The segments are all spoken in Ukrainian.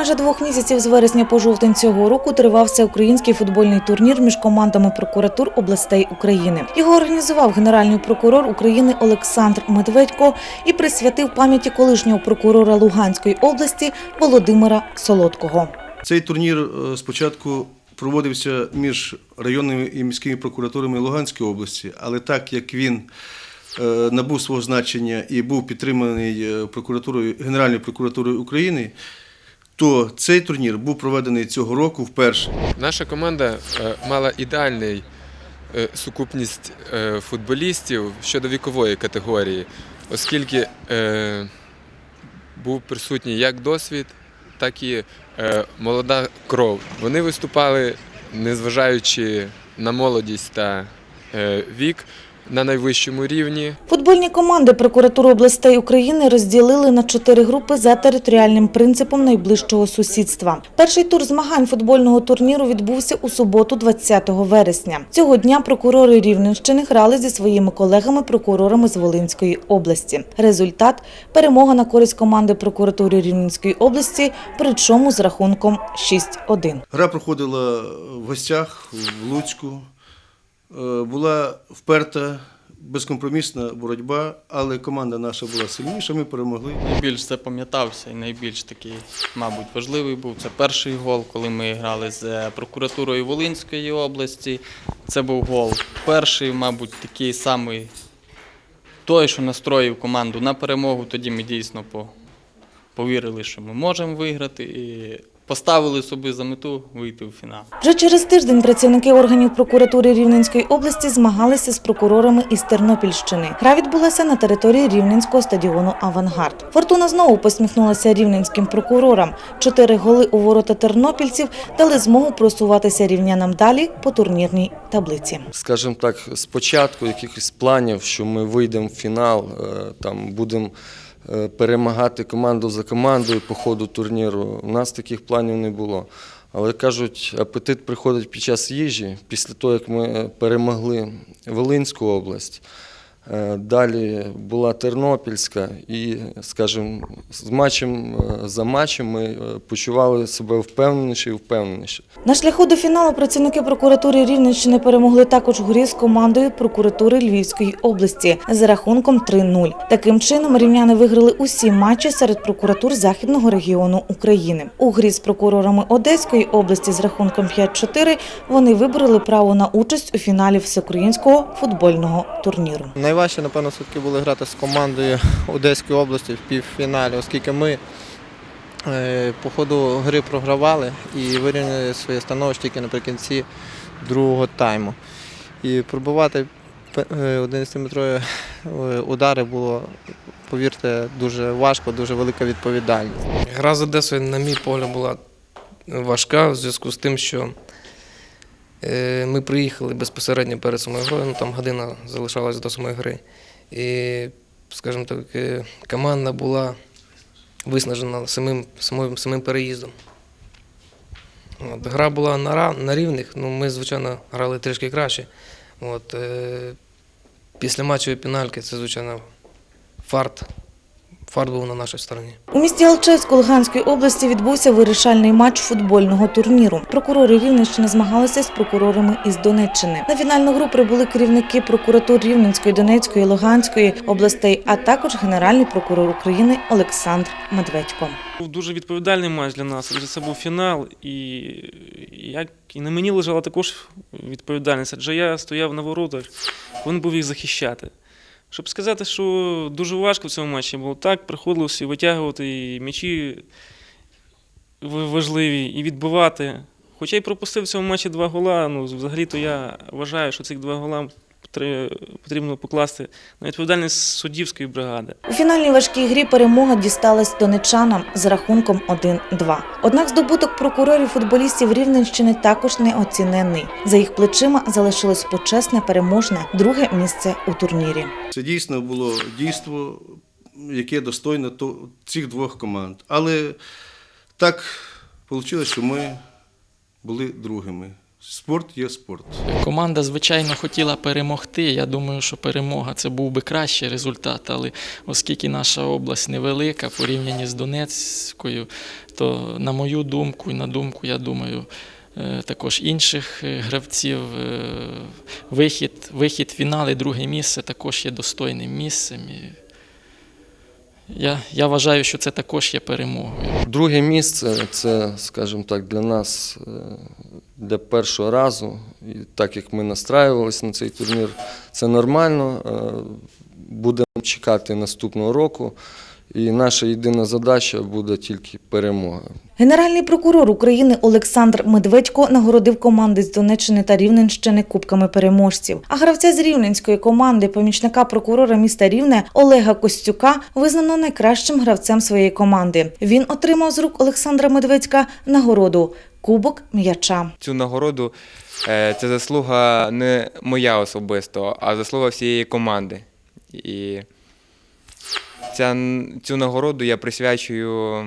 Майже двох місяців з вересня по жовтень цього року тривав всеукраїнський футбольний турнір між командами прокуратур областей України. Його організував генеральний прокурор України Олександр Медведько і присвятив пам'яті колишнього прокурора Луганської області Володимира Солодкого. Цей турнір е, спочатку проводився між районними і міськими прокуратурами Луганської області, але так як він е, набув свого значення і був підтриманий е, прокуратурою Генеральною прокуратурою України, то цей турнір був проведений цього року вперше. Наша команда е, мала ідеальний е, сукупність е, футболістів щодо вікової категорії, оскільки був присутній як досвід, так і молода кров. Вони виступали, незважаючи на молодість та вік, на найвищому рівні. Футбольні команди прокуратури областей України розділили на чотири групи за територіальним принципом найближчого сусідства. Перший тур змагань футбольного турніру відбувся у суботу, 20 вересня. Цього дня прокурори Рівненщини грали зі своїми колегами-прокурорами з Волинської області. Результат перемога на користь команди прокуратури Рівненської області, причому з рахунком 6-1. Гра проходила в гостях в Луцьку. Е, Була вперта, безкомпромісна боротьба, але команда наша була сильніша, ми перемогли. Найбільш запам'ятався і найбільш такий, мабуть, важливий був. Це перший гол, коли ми грали з е, прокуратурою Волинської області. Це був гол перший, мабуть, такий самий той, що настроїв команду на перемогу. Тоді ми дійсно повірили, що ми можемо виграти, і поставили собі за мету вийти в фінал. Вже через тиждень працівники органів прокуратури Рівненської області змагалися з прокурорами із Тернопільщини. Гра відбулася на території Рівненського стадіону Авангард. Фортуна знову посміхнулася рівненським прокурорам. Чотири голи у ворота тернопільців дали змогу просуватися рівнянам далі по турнірній таблиці. скажімо так, спочатку якихось планів, що ми вийдемо в фінал, е, там будемо перемагати команду за командою по ходу турніру. У нас таких планів не було. Але кажуть, апетит приходить під час їжі, після того, як ми перемогли Волинську область. Е, Далі була Тернопільська, і, скажімо, з матчем е, за матчем ми е, почували себе впевненіше і впевненіше. На шляху до фіналу працівники прокуратури Рівненщини перемогли також у грі з командою прокуратури Львівської області за рахунком 3-0. Таким чином рівняни виграли усі матчі серед прокуратур західного регіону України. У грі з прокурорами Одеської області з рахунком 5-4 вони вибороли право на участь у фіналі всеукраїнського футбольного турніру. Найважче, напевно, все-таки було грати з командою Одеської області в півфіналі, оскільки ми е, по ходу гри програвали і вирівняли своє становище тільки наприкінці другого тайму. І пробувати 11-метрові удари було, повірте, дуже важко, дуже велика відповідальність. Гра з Одесою, на мій погляд, була важка в зв'язку з тим, що е, ми приїхали безпосередньо перед самою грою, ну там година залишалась до самої гри. І, скажімо так, е, команда була виснажена самим, самим, самим переїздом. От, гра була на, на рівних, ну ми, звичайно, грали трішки краще. От, е, після матчової пінальки це, звичайно, фарт. Фарт був на нашій стороні. У місті Алчевську Луганської області відбувся вирішальний матч футбольного турніру. Прокурори Рівненщини змагалися з прокурорами із Донеччини. На фінальну гру прибули керівники прокуратур Рівненської, Донецької, Луганської областей, а також генеральний прокурор України Олександр Медведько. Був дуже відповідальний матч для нас, адже це був фінал, і як і на мені лежала також відповідальність, адже я стояв на воротах, повинен був їх захищати. Щоб сказати, що дуже важко в цьому матчі було так, приходилося витягувати і м'ячі важливі, і відбивати. Хоча й пропустив в цьому матчі два гола, ну взагалі-то я вважаю, що цих два гола потрібно покласти на відповідальність суддівської бригади. У фінальній важкій грі перемога дісталась донечанам з рахунком 1-2. Однак здобуток прокурорів футболістів Рівненщини також неоціненний. За їх плечима залишилось почесне переможне друге місце у турнірі. Це дійсно було дійство, яке достойне то- цих двох команд. Але так вийшло, що ми були другими. Спорт є спорт. Команда, звичайно, хотіла перемогти. Я думаю, що перемога це був би кращий результат, але оскільки наша область невелика, порівняні з Донецькою, особисто, на мою думку і на думку, я думаю, е, також інших е, гравців, е, вихід, вихід в фінал і друге місце також є достойним місцем. Я, я вважаю, що це також є перемогою. Друге місце це, скажімо так, для нас е, для першого разу. І так як ми настраювалися на цей турнір, це нормально. Е, Будемо чекати наступного року. І наша єдина задача буде тільки перемога. Генеральний прокурор України Олександр Медведько нагородив команди з Донеччини та Рівненщини кубками переможців. А гравця з рівненської команди, помічника прокурора міста Рівне Олега Костюка, визнано найкращим гравцем своєї команди. Він отримав з рук Олександра Медведька нагороду Кубок м'яча. цю нагороду е, це заслуга не моя особисто, а заслуга всієї команди. І ця, цю нагороду я присвячую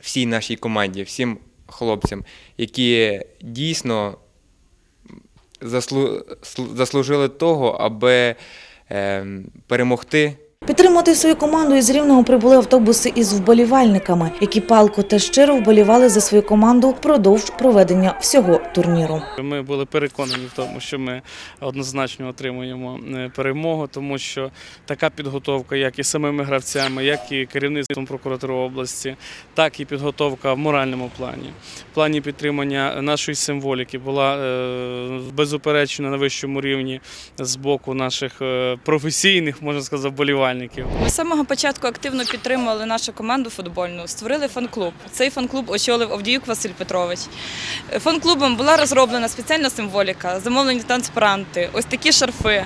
всій нашій команді, всім хлопцям, які дійсно заслу, заслужили того, аби е, перемогти Підтримати свою команду із рівного прибули автобуси із вболівальниками, які палко та щиро вболівали за свою команду впродовж проведення всього турніру. Ми були переконані в тому, що ми однозначно отримуємо е, перемогу, тому що така підготовка, як і самими гравцями, як і керівництвом прокуратури області, так і підготовка в моральному плані, в плані підтримання нашої символіки була е, безуперечно на вищому рівні з боку наших е, професійних, можна сказати, вболівальників. Ми з самого початку активно підтримували нашу команду футбольну, створили фан-клуб. Цей фан-клуб очолив Овдіюк Василь Петрович. Фан-клубом була розроблена спеціальна символіка, замовлені транспаранти, ось такі шарфи.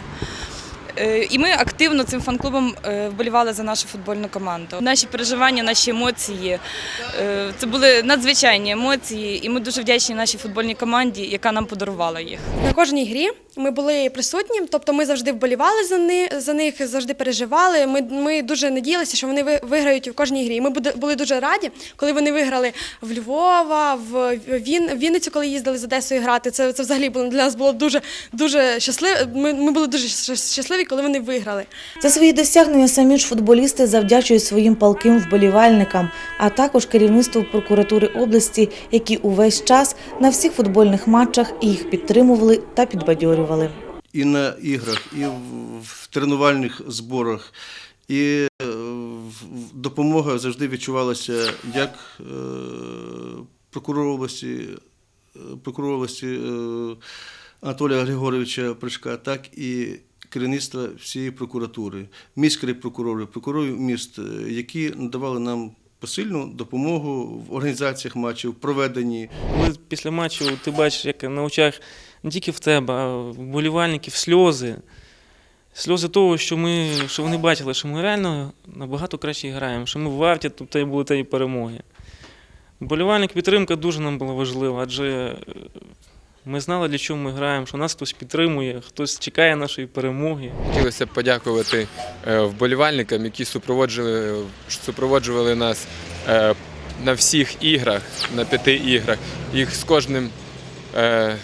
Е, І ми активно цим фан-клубом е, вболівали за нашу футбольну команду. Наші переживання, наші емоції е, це були надзвичайні емоції, і ми дуже вдячні нашій футбольній команді, яка нам подарувала їх. На кожній грі ми були присутні, тобто ми завжди вболівали за них, за них завжди переживали. Ми, ми дуже надіялися, що вони виграють в кожній грі. Ми були дуже раді, коли вони виграли в Львова, в Вінницю, коли їздили з Одесою грати. Це, це взагалі було для нас було дуже дуже щасливо. Ми, ми були дуже щас- щасливі, коли вони виграли. За свої досягнення самі ж футболісти завдячують своїм палким вболівальникам, а також керівництву прокуратури області, які увесь час на всіх футбольних матчах їх підтримували та підбадьорювали. і на іграх, і в, тренувальних зборах. І е, допомога завжди відчувалася як е, прокурор області, е, прокурор області Анатолія Григоровича Пришка, так і керівництва всієї прокуратури, міські прокурори, прокурорів міст, е, які надавали нам посильну допомогу в організаціях матчів, проведенні. Коли після матчу ти бачиш, як на очах не тільки в тебе, а вболівальників сльози. Сльози того, що ми, що вони бачили, що ми реально набагато краще граємо, що ми варті тобто, були тієї перемоги. Вболівальник підтримка дуже нам була важлива, адже е, ми знали, для чого ми граємо, що нас хтось підтримує, хтось чекає нашої перемоги. Хотілося б подякувати е, вболівальникам, які супроводжували, супроводжували нас е, на всіх іграх, на п'яти іграх. Їх з кожним е,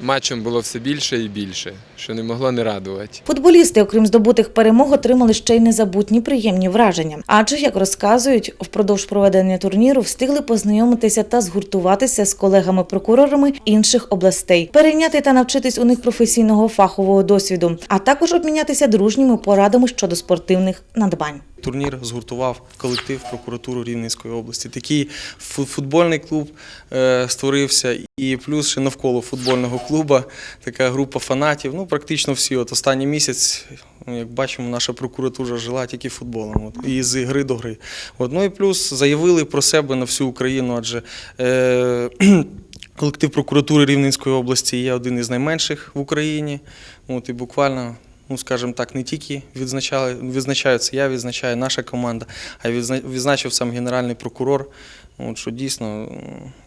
матчем було все більше і більше, що не могло не радувати. Футболісти, окрім здобутих перемог, отримали ще й незабутні приємні враження. Адже, як розказують, впродовж проведення турніру встигли познайомитися та згуртуватися з колегами-прокурорами інших областей, перейняти та навчитись у них професійного фахового досвіду, а також обмінятися дружніми порадами щодо спортивних надбань. Турнір згуртував колектив прокуратури Рівненської області. Такий фу- футбольний клуб е, створився, і плюс ще навколо футбольного клубу така група фанатів. Ну, практично всі. От останній місяць, ну, як бачимо, наша прокуратура жила тільки футболом. От, і з гри до гри. От, ну і плюс заявили про себе на всю Україну, адже. Е, Колектив прокуратури Рівненської області є один із найменших в Україні. От, і буквально ну скажімо так, не тільки відзначали, відзначаються я, відзначаю наша команда, а й відзна- відзначив сам генеральний прокурор. От, що дійсно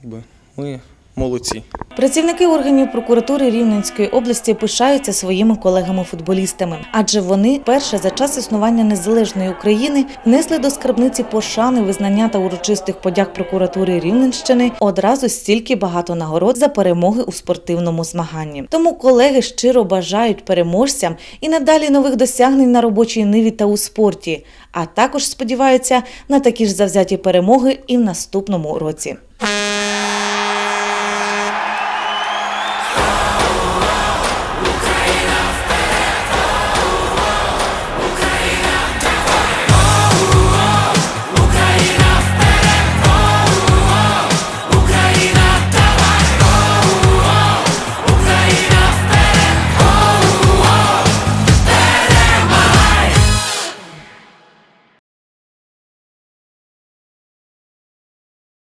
якби, ми молодці. Працівники органів прокуратури Рівненської області пишаються своїми колегами-футболістами, адже вони перше за час існування незалежної України внесли до скарбниці пошани, визнання та урочистих подяк прокуратури Рівненщини одразу стільки багато нагород за перемоги у спортивному змаганні. Тому колеги щиро бажають переможцям і надалі нових досягнень на робочій ниві та у спорті, а також сподіваються на такі ж завзяті перемоги і в наступному році.